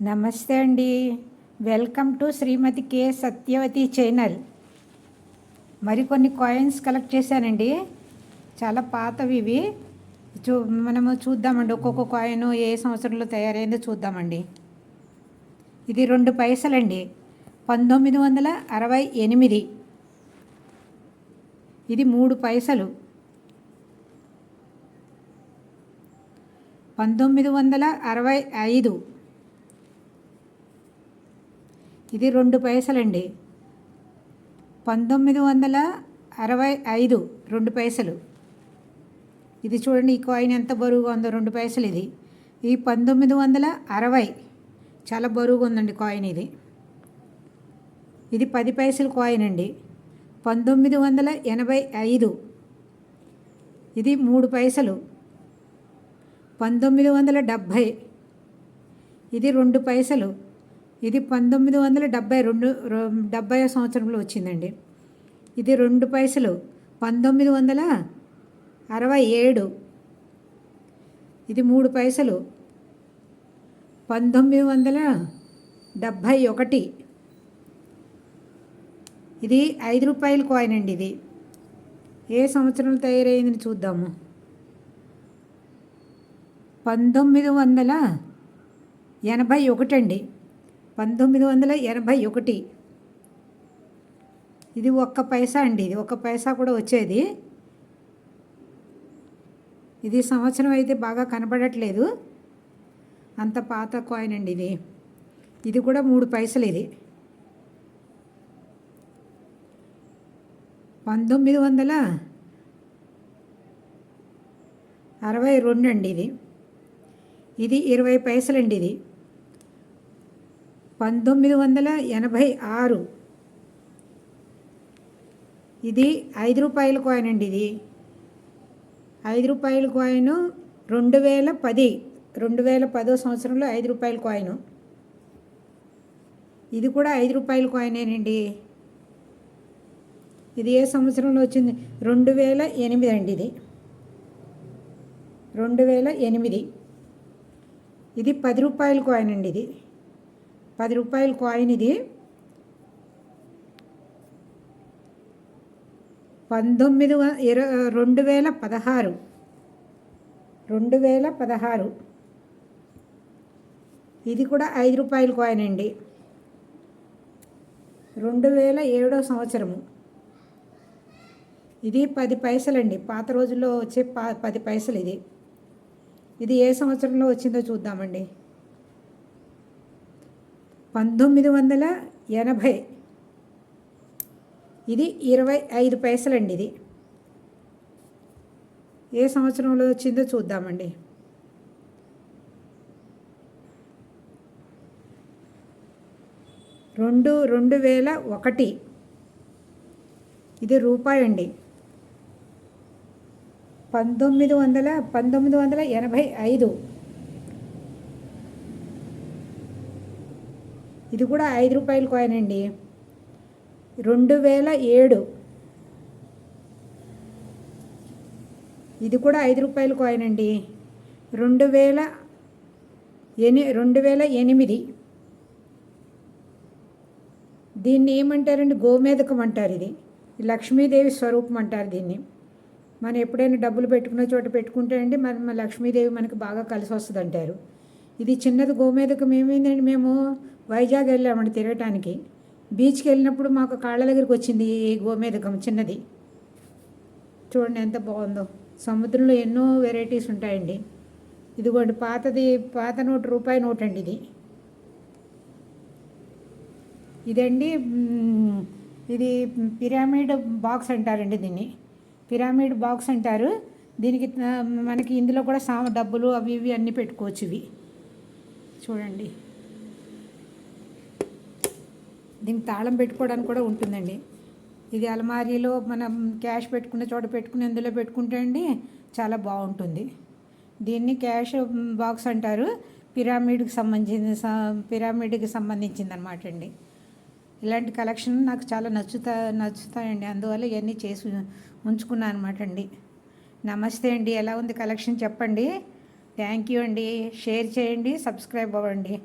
నమస్తే అండి. Welcome to Srimathi K Satyavathi channel. మరికొన్ని కాయిన్స్ కలెక్ట్ చేశానండి. చాలా పాతవి ఇవి. చూ మనము చూద్దామండి. ఒక్కొక్క కాయిన్ ఏ సంవత్సరంలో తయారైందో చూద్దామండి. ఇది రెండు పైసలండి. పంతొమ్మిది వందల అరవై ఎనిమిది. ఇది మూడు పైసలు. పంతొమ్మిది వందల అరవై ఐదు. ఇది రెండు పైసలండి. పంతొమ్మిది వందల అరవై ఐదు రెండు పైసలు. ఇది చూడండి ఈ కాయిన్ ఎంత బరువుగా ఉందో రెండు పైసలు ఇది. ఈ పంతొమ్మిది వందల అరవై చాలా బరువుగా ఉందండి కాయిన్ ఇది. ఇది పది పైసలు కాయిన్ అండి. పంతొమ్మిది వందల ఎనభై ఐదు ఇది మూడు పైసలు. పంతొమ్మిది వందల డెబ్భై ఇది రెండు పైసలు. ఇది పంతొమ్మిది వందల డెబ్భై రెండు డెబ్భై సంవత్సరంలో వచ్చిందండి. ఇది రెండు పైసలు పంతొమ్మిది వందల అరవై ఏడు. ఇది మూడు పైసలు పంతొమ్మిది వందల డెబ్భై ఒకటి. ఇది ఐదు రూపాయల కాయిన్ అండి ఇది. ఏ సంవత్సరం తయారైందని చూద్దాము. పంతొమ్మిది వందల ఎనభై ఒకటి అండి. పంతొమ్మిది వందల ఎనభై ఒకటి. ఇది ఒక్క పైసా అండి ఇది ఒక్క పైసా కూడా వచ్చేది. ఇది సంవత్సరం అయితే బాగా కనబడట్లేదు. అంత పాత కాయిన్ అండి ఇది. ఇది కూడా మూడు పైసలు ఇది. పంతొమ్మిది వందల అరవై రెండు అండి ఇది. ఇది ఇరవై పైసలండి ఇది. పంతొమ్మిది వందల ఎనభై ఆరు. ఇది ఐదు రూపాయల కాయిన్ అండి ఇది. ఐదు రూపాయల కాయిన్ రెండు వేల పది రెండు వేల పదో సంవత్సరంలో ఐదు రూపాయల కాయిన్ ఇది కూడా ఐదు రూపాయల కాయినేనండి ఇది ఏ సంవత్సరంలో వచ్చింది? రెండు వేల ఎనిమిది అండి ఇది. రెండు వేల ఎనిమిది. ఇది పది రూపాయల కాయిన్ అండి ఇది. పది రూపాయల కాయిన్ ఇది. పంతొమ్మిది వ రెండు వేల పదహారు. రెండు వేల పదహారు. ఇది కూడా ఐదు రూపాయల కాయిన్ అండి. రెండు వేల ఏడో సంవత్సరము. ఇది పది పైసలండి. పాత రోజుల్లో వచ్చే పా పది పైసలు ఇది. ఇది ఏ సంవత్సరంలో వచ్చిందో చూద్దామండి. పంతొమ్మిది వందల ఎనభై. ఇది ఇరవై ఐదు పైసలండి ఇది. ఏ సంవత్సరంలో వచ్చిందో చూద్దామండి. రెండు రెండు వేల ఒకటి. ఇది రూపాయి అండి పంతొమ్మిది వందల పంతొమ్మిది వందల ఎనభై ఐదు. ఇది కూడా ఐదు రూపాయల కాయిన్ అండి. రెండు వేల ఏడు. ఇది కూడా ఐదు రూపాయల కాయిన్ అండి. రెండు వేల ఎని రెండు వేల ఎనిమిది. దీన్ని ఏమంటారండి? గోమేదకం అంటారు ఇది. లక్ష్మీదేవి స్వరూపం అంటారు దీన్ని. మనం ఎప్పుడైనా డబ్బులు పెట్టుకున్న చోట పెట్టుకుంటే అండి మన లక్ష్మీదేవి మనకి బాగా కలిసి వస్తుంది అంటారు ఇది చిన్నది గోమేధకం ఏమైందండి? మేము వైజాగ్ వెళ్ళామండి తిరగటానికి. బీచ్కి వెళ్ళినప్పుడు మాకు కాళ్ళ దగ్గరికి వచ్చింది ఈ గోమేధకం చిన్నది. చూడండి ఎంత బాగుందో. సముద్రంలో ఎన్నో వెరైటీస్ ఉంటాయండి. ఇదిగోండి పాతది పాత నోటు రూపాయి నోట్ అండి ఇది. ఇదండి ఇది పిరామిడ్ బాక్స్ అంటారండి దీన్ని. పిరామిడ్ బాక్స్ అంటారు. దీనికి మనకి ఇందులో కూడా సా డబ్బులు అవి ఇవి అన్నీ పెట్టుకోవచ్చు ఇవి. చూడండి. దీనికి తాళం పెట్టుకోవడానికి కూడా ఉంటుందండి. ఇది అలమారీలో మనం క్యాష్ పెట్టుకునే చోట పెట్టుకుని అందులో పెట్టుకుంటే అండి చాలా బాగుంటుంది. దీన్ని క్యాష్ బాక్స్ అంటారు. పిరామిడ్కి సంబంధించిన పిరామిడ్కి సంబంధించింది అనమాట అండి. ఇలాంటి కలెక్షన్ నాకు చాలా నచ్చుతా నచ్చుతాయండి. అందువల్ల ఇవన్నీ చేసి ఉంచుకున్నాను అనమాట అండి. నమస్తే అండి. ఎలా ఉంది కలెక్షన్ చెప్పండి. థ్యాంక్ యూ అండి. షేర్ చేయండి. సబ్స్క్రైబ్ అవ్వండి.